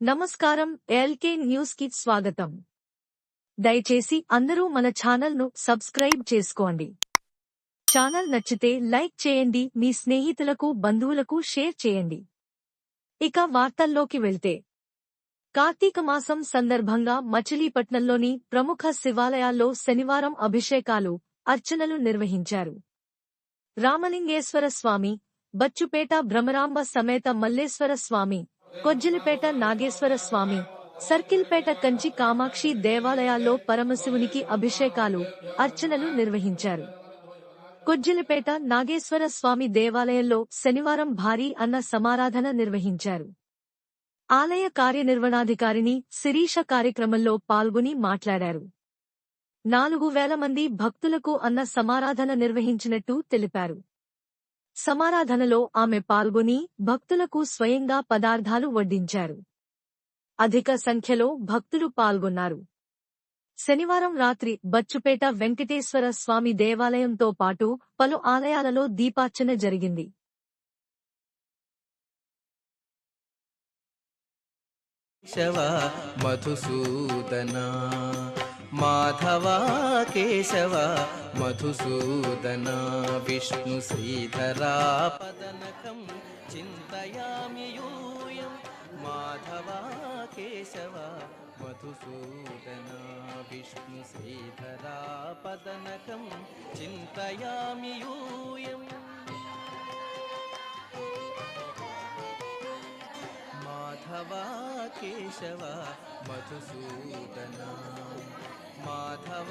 నమస్కారం ఎల్కే న్యూస్కి స్వాగతం. దయచేసి అందరూ మన ఛానల్ను సబ్స్క్రైబ్ చేసుకోండి. ఛానల్ నచ్చితే లైక్ చేయండి మీ స్నేహితులకు బంధువులకు షేర్ చేయండి. ఇక వార్తల్లోకి వెళ్తే. కార్తీక మాసం సందర్భంగా మచిలీపట్నంలోని ప్రముఖ శివాలయాల్లో శనివారం అభిషేకాలు అర్చనలు నిర్వహించారు. రామలింగేశ్వర స్వామి బచ్చుపేట భ్రమరాంబ సమేత మల్లేశ్వర స్వామి కొజ్జిలిపేట నాగేశ్వర స్వామి సర్కిల్పేట కంచి కామాక్షి దేవాలయాల్లో పరమశివునికి అభిషేకాలు అర్చనలు నిర్వహించారు. కొజ్జిలిపేట నాగేశ్వర స్వామి దేవాలయంలో శనివారం భారీ అన్న సమారాధన నిర్వహించారు. ఆలయ కార్యనిర్వహణాధికారిని శిరీష కార్యక్రమంలో పాల్గొని మాట్లాడారు. నాలుగు వేల మంది భక్తులకు అన్న సమారాధన నిర్వహించినట్టు తెలిపారు. సమారాధనలో ఆమె పాల్గొని భక్తులకు స్వయంగా పదార్థాలు వడ్డించారు. అధిక సంఖ్యలో భక్తులు పాల్గొన్నారు. శనివారం రాత్రి బచ్చుపేట వెంకటేశ్వర స్వామి దేవాలయంతో పాటు పలు ఆలయాలలో దీపార్చన జరిగింది. మధుసూదనా మాధవ కేశవ మధుసూదన విష్ణు శ్రీధరా పదనకం చింతయామి యూయం. మాధవ కేశవ మధుసూదన విష్ణు శ్రీధరా పదనకం చింతయామి యూయం మాధవ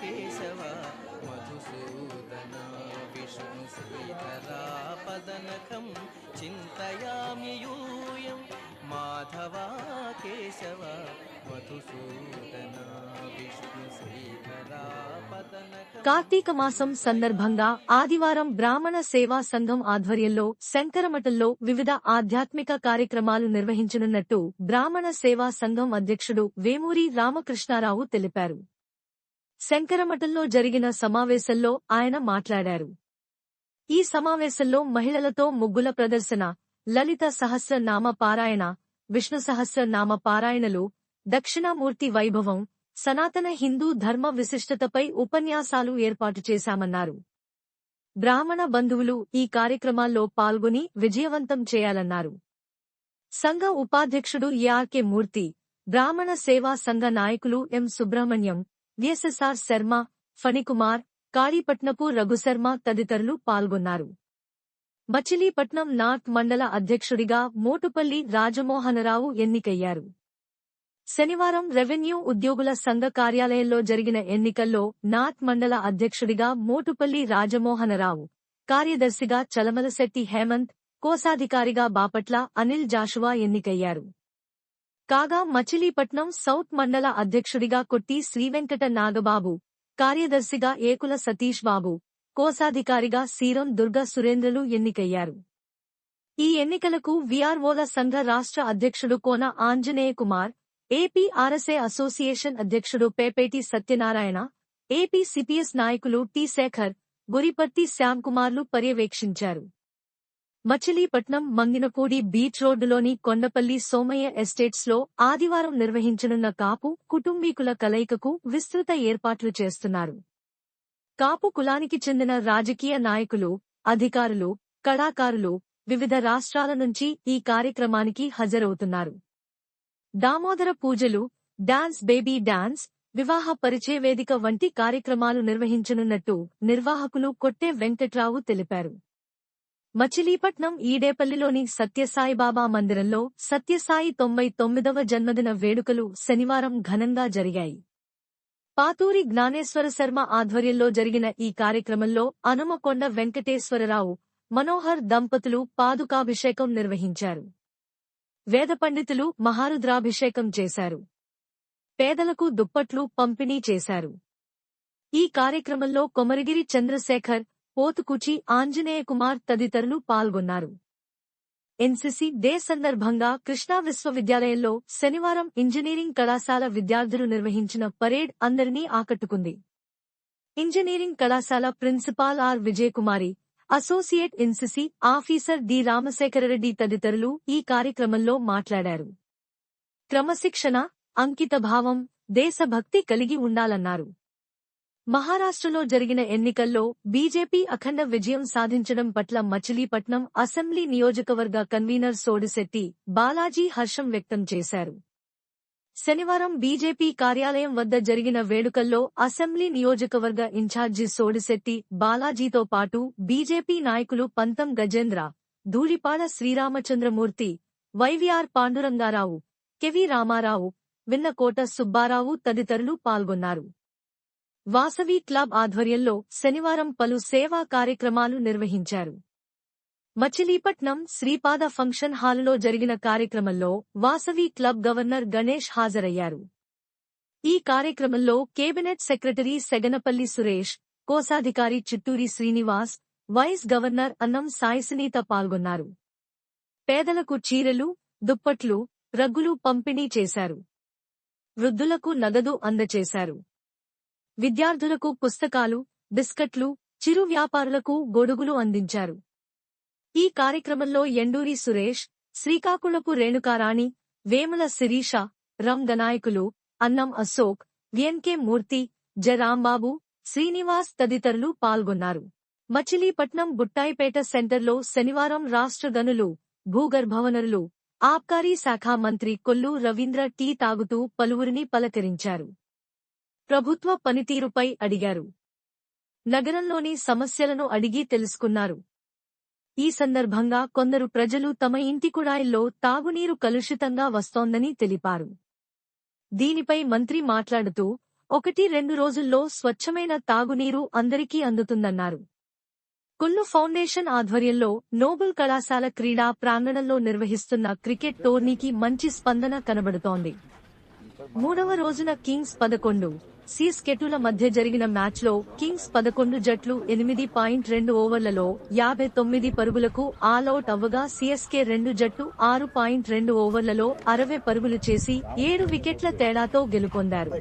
కేశవ మధుసూదన మాధవ కేశవ మధుసూదన విష్ణు శ్రీధరా కార్తీక మాసం సందర్భంగా ఆదివారం బ్రాహ్మణ సేవా సంఘం ఆధ్వర్యంలో శంకరమఠంలో వివిధ ఆధ్యాత్మిక కార్యక్రమాలు నిర్వహించనున్నట్టు బ్రాహ్మణ సేవా సంఘం అధ్యక్షుడు వేమూరి రామకృష్ణారావు తెలిపారు. శంకరమఠంలో జరిగిన సమావేశంలో ఆయన మాట్లాడారు. ఈ సమావేశంలో మహిళలతో ముగ్గుల ప్రదర్శన లలిత సహస్ర నామ పారాయణ విష్ణు సహస్ర నామ పారాయణలు దక్షిణామూర్తి వైభవం సనాతన హిందూ ధర్మ విశిష్టతపై ఉపన్యాసాలు ఏర్పాటు చేశామన్నారు. బ్రాహ్మణ బంధువులు ఈ కార్యక్రమాల్లో పాల్గొని విజయవంతం చేయాలన్నారు. సంఘ ఉపాధ్యక్షుడు ఏఆర్కే మూర్తి బ్రాహ్మణ సేవా సంఘ నాయకులు ఎం సుబ్రహ్మణ్యం విఎస్ఎస్ఆర్ శర్మ ఫణికుమార్ కాళీపట్నపు రఘుశర్మ తదితరులు పాల్గొన్నారు. మచిలీపట్నం నార్త్ మండల అధ్యక్షుడిగా మోటుపల్లి రాజమోహనరావు ఎన్నికయ్యారు. శనివారం రెవెన్యూ ఉద్యోగుల సంఘ కార్యాలయంలో జరిగిన ఎన్నికల్లో నార్త్ మండల అధ్యక్షుడిగా మోటుపల్లి రాజమోహనరావు కార్యదర్శిగా చలమలశెట్టి హేమంత్ కోశాధికారిగా బాపట్ల అనిల్ జాషువా ఎన్నికయ్యారు. కాగా మచిలీపట్నం సౌత్ మండల అధ్యక్షుడిగా కొట్టి శ్రీవెంకట నాగబాబు కార్యదర్శిగా ఏకుల సతీష్ బాబు కోశాధికారిగా సీరం దుర్గ సురేంద్రలు ఎన్నికయ్యారు. ఈ ఎన్నికలకు విఆర్ఓల సంఘ రాష్ట్ర అధ్యక్షుడు Kona Anjaneya Kumar AP RSA association అధ్యక్షుడు పేపేటి సత్యనారాయణ ఏపీ సిపిఎస్ నాయకులు టి శేఖర్ గురిపర్తి శ్యాంకుమార్లు పర్యవేక్షించారు. మచిలీపట్నం మంగినపూడి బీచ్ రోడ్డులోని కొండపల్లి సోమయ్య ఎస్టేట్స్లో ఆదివారం నిర్వహించనున్న కాపు కుటుంబీకుల కలయికకు విస్తృత ఏర్పాట్లు చేస్తున్నారు. కాపు కులానికి చెందిన రాజకీయ నాయకులు అధికారులు కళాకారులు వివిధ రాష్ట్రాల నుంచి ఈ కార్యక్రమానికి హాజరవుతున్నారు. దామోదర పూజలు డాన్స్ బేబీ డాన్స్ వివాహ పరిచయ వేదిక వంటి కార్యక్రమాలు నిర్వహించనున్నట్టు నిర్వాహకులు కొట్టే వెంకట్రావు తెలిపారు. మచిలీపట్నం ఈడేపల్లిలోని సత్యసాయిబాబా మందిరంలో సత్యసాయి తొంభై తొమ్మిదవ జన్మదిన వేడుకలు శనివారం ఘనంగా జరిగాయి. పాతూరి జ్ఞానేశ్వర శర్మ ఆధ్వర్యంలో జరిగిన ఈ కార్యక్రమంలో అనుమకొండ వెంకటేశ్వరరావు మనోహర్ దంపతులు పాదుకాభిషేకం నిర్వహించారు. వేద పండితులు మహారుద్రాభిషేకం చేశారు. పేదలకు దుప్పట్లు పంపిణీ చేశారు. ఈ కార్యక్రమంలో కొమరగిరి చంద్రశేఖర్ పోతుకుచి ఆంజనేయ కుమార్ తదితరులు పాల్గొన్నారు. ఎన్సిసి డే సందర్భంగా కృష్ణా విశ్వవిద్యాలయంలో శనివారం ఇంజనీరింగ్ కళాశాల విద్యార్థులు నిర్వహించిన పరేడ్ అందరినీ ఆకట్టుకుంది. ఇంజనీరింగ్ కళాశాల principal R. Vijayakumari associate NCC officer D Ramasekhar Reddy తదితరులు ఈ కార్యక్రమంలో మాట్లాడారు. క్రమశిక్షణ అంకితభావం దేశభక్తి కలిగి ఉండాలన్నారు. మహారాష్ట్రలో జరిగిన ఎన్నికల్లో బీజేపీ అఖండ విజయం సాధించడం పట్ల మచిలీపట్నం అసెంబ్లీ నియోజకవర్గ కన్వీనర్ సోడిశెట్టి బాలాజీ హర్షం వ్యక్తం చేశారు. శనివారం బీజేపీ కార్యాలయం వద్ద జరిగిన వేడుకల్లో అసెంబ్లీ నియోజకవర్గ ఇన్ఛార్జి సోడిశెట్టి బాలాజీతో పాటు బీజేపీ నాయకులు పంతం గజేంద్ర ధూళిపాడ శ్రీరామచంద్రమూర్తి వైవీఆర్ పాండురంగారావు కెవి రామారావు విన్నకోట సుబ్బారావు తదితరులు పాల్గొన్నారు. వాసవి క్లబ్ ఆధ్వర్యంలో శనివారం పలు సేవా కార్యక్రమాలు నిర్వహించారు. మచిలీపట్నం శ్రీపాద ఫంక్షన్ హాలులో జరిగిన కార్యక్రమంలో వాసవి క్లబ్ గవర్నర్ గణేష్ హాజరయ్యారు. ఈ కార్యక్రమంలో కేబినెట్ సెక్రటరీ సెగనపల్లి సురేష్ కోశాధికారి చిత్తూరి శ్రీనివాస్ వైస్ గవర్నర్ అన్నం సాయిసునీత పాల్గొన్నారు. పేదలకు చీరలు దుప్పట్లు రగ్గులు పంపిణీ చేశారు. వృద్ధులకు నగదు అందచేశారు. విద్యార్థులకు పుస్తకాలు బిస్కట్లు చిరు వ్యాపారులకు గొడుగులు అందించారు. ఈ కార్యక్రమంలో ఎండూరి సురేష్ శ్రీకాకుళపు రేణుకారాణి వేముల శిరీష రం గనాయకులు అన్నం అశోక్ విఎన్కే మూర్తి జరాంబాబు శ్రీనివాస్ తదితరులు పాల్గొన్నారు. మచిలీపట్నం బుట్టాయిపేట సెంటర్లో శనివారం రాష్ట్ర గనులు భూగర్భవనరులు ఆబ్కారీ శాఖ మంత్రి కొల్లు రవీంద్ర టీ తాగుతూ పలువురిని పలకరించారు. ప్రభుత్వ పనితీరుపై అడిగారు. నగరంలోని సమస్యలను అడిగి తెలుసుకున్నారు. ఈ సందర్భంగా కొందరు ప్రజలు తమ ఇంటి కుళాయిల్లో తాగునీరు కలుషితంగా వస్తోందని తెలిపారు. దీనిపై మంత్రి మాట్లాడుతూ ఒకటి రెండు రోజుల్లో స్వచ్ఛమైన తాగునీరు అందరికీ అందుతుందన్నారు. కుల్లు ఫౌండేషన్ ఆధ్వర్యంలో నోబుల్ కళాశాల క్రీడా ప్రాంగణంలో నిర్వహిస్తున్న క్రికెట్ టోర్నీకి మంచి స్పందన కనబడుతోంది. మూడవ రోజున కింగ్స్ పదకొండు సీస్కెటుల మధ్య జరిగిన మ్యాచ్లో కింగ్స్ పదకొండు జట్లు ఎనిమిది పాయింట్ రెండు ఓవర్లలో యాభై తొమ్మిది పరుగులకు ఆల్అౌట్ అవ్వగా సీఎస్కే రెండు జట్టు ఆరు పాయింట్ రెండు ఓవర్లలో అరవై పరుగులు చేసి ఏడు వికెట్ల తేడాతో గెలుపొందారు.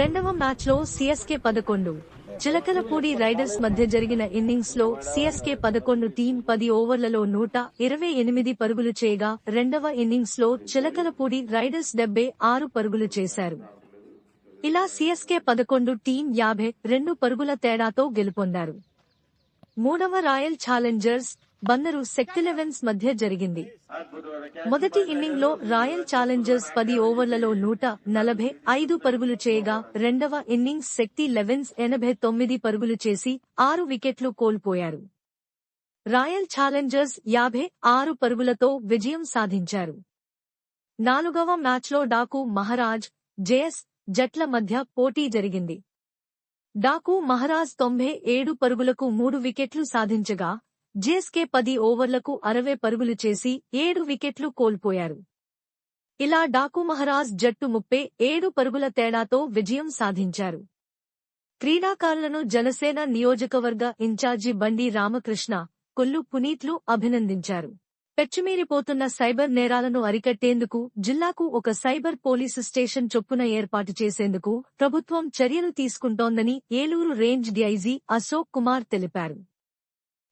రెండవ మ్యాచ్లో సీఎస్కే పదకొండు. చిలకలపూడి రైడర్స్ మధ్య జరిగిన ఇన్నింగ్స్లో సీఎస్కే పదకొండు టీం పది ఓవర్లలో నూట ఇరవై ఎనిమిది పరుగులు చేయగా రెండవ ఇన్నింగ్స్లో చిలకలపూడి రైడర్స్ డెబ్బై ఆరు పరుగులు చేశారు. ఇలా సీఎస్కే పదకొండు టీం యాభై రెండు పరుగుల తేడాతో గెలుపొందారు. మూడవ రాయల్ ఛాలెంజర్స్ బందరు సెక్టిలెవెన్స్ మధ్య జరిగింది. మొదటి ఇన్నింగ్లో రాయల్ ఛాలెంజర్స్ పది ఓవర్లలో నూట నలభై ఐదు పరుగులు చేయగా రెండవ ఇన్నింగ్స్ శక్తి లెవెన్స్ ఎనభై తొమ్మిది పరుగులు చేసి ఆరు వికెట్లు కోల్పోయారు. రాయల్ ఛాలెంజర్స్ యాభై ఆరు పరుగులతో విజయం సాధించారు. నాలుగవ మ్యాచ్లో డాకు మహారాజ్ జేఎస్ జట్ల మధ్య పోటీ జరిగింది. డాకు మహారాజ్ తొంభై ఏడు పరుగులకు మూడు వికెట్లు సాధించగా జేస్కే పది ఓవర్లకు అరవై పరుగులు చేసి ఏడు వికెట్లు కోల్పోయారు. ఇలా డాకు మహారాజ్ జట్టు ముప్పై ఏడు పరుగుల తేడాతో విజయం సాధించారు. క్రీడాకారులను జనసేన నియోజకవర్గ ఇన్ఛార్జి బండి రామకృష్ణ కొల్లు పునీత్లు అభినందించారు. పెచ్చుమీరిపోతున్న సైబర్ నేరాలను అరికట్టేందుకు జిల్లాకు ఒక సైబర్ పోలీసు స్టేషన్ చొప్పున ఏర్పాటు చేసేందుకు ప్రభుత్వం చర్యలు తీసుకుంటోందని ఏలూరు రేంజ్ డీఐజీ అశోక్ కుమార్ తెలిపారు.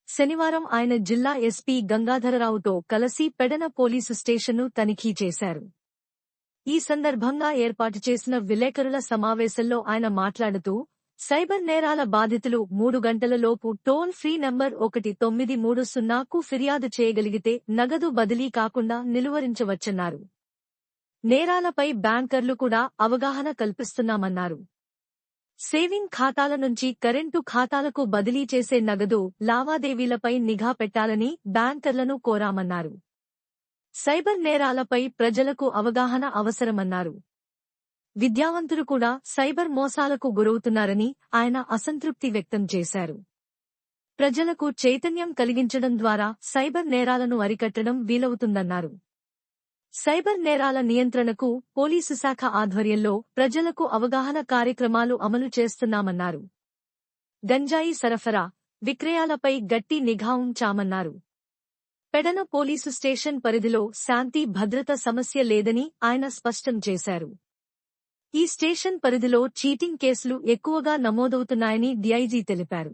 శనివారం ఆయన జిల్లా ఎస్పీ గంగాధరరావుతో కలిసి పెడన పోలీసు స్టేషన్ను తనిఖీ చేశారు. ఈ సందర్భంగా ఏర్పాటు చేసిన విలేకరుల సమావేశంలో ఆయన మాట్లాడుతూ సైబర్ నేరాల బాధితులు మూడు గంటలలోపు టోల్ ఫ్రీ నంబర్ ఒకటి తొమ్మిది మూడు సున్నాకు ఫిర్యాదు చేయగలిగితే నగదు బదిలీ కాకుండా నిలువరించవచ్చన్నారు. నేరాలపై బ్యాంకర్లు కూడా అవగాహన కల్పిస్తున్నామన్నారు. సేవింగ్ ఖాతాల నుంచి కరెంటు ఖాతాలకు బదిలీ చేసే నగదు లావాదేవీలపై నిఘా పెట్టాలని బ్యాంకర్లను కోరామన్నారు. సైబర్ నేరాలపై ప్రజలకు అవగాహన అవసరమన్నారు. విద్యావంతులు కూడా సైబర్ మోసాలకు గురవుతున్నారని ఆయన అసంతృప్తి వ్యక్తం చేశారు. ప్రజలకు చైతన్యం కలిగించడం ద్వారా సైబర్ నేరాలను అరికట్టడం వీలవుతుందన్నారు. సైబర్ నేరాల నియంత్రణకు పోలీసు శాఖ ఆధ్వర్యంలో ప్రజలకు అవగాహన కార్యక్రమాలు అమలు చేస్తున్నామన్నారు. గంజాయి సరఫరా విక్రయాలపై గట్టి నిఘా ఉంచామన్నారు. పెడన పోలీసు స్టేషన్ పరిధిలో శాంతి భద్రత సమస్య లేదని ఆయన స్పష్టం చేశారు. ఈ స్టేషన్ పరిధిలో చీటింగ్ కేసులు ఎక్కువగా నమోదవుతున్నాయని డీఐజీ తెలిపారు.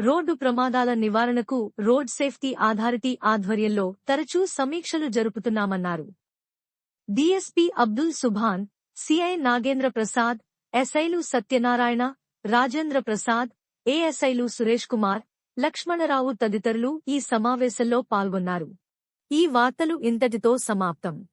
రోడ్డు ప్రమాదాల నివారణకు రోడ్ సేఫ్టీ అథారిటీ ఆధ్వర్యంలో తరచూ సమీక్షలు జరుపుతున్నామన్నారు. డీఎస్పీ అబ్దుల్ సుభాన్ సిఐ నాగేంద్ర ప్రసాద్ ఎస్ఐలు సత్యనారాయణ రాజేంద్ర ప్రసాద్ ఏఎస్ఐలు సురేష్ కుమార్ లక్ష్మణరావు తదితరులు ఈ సమావేశంలో పాల్గొన్నారు. ఈ వార్తలు ఇంతటితో సమాప్తం.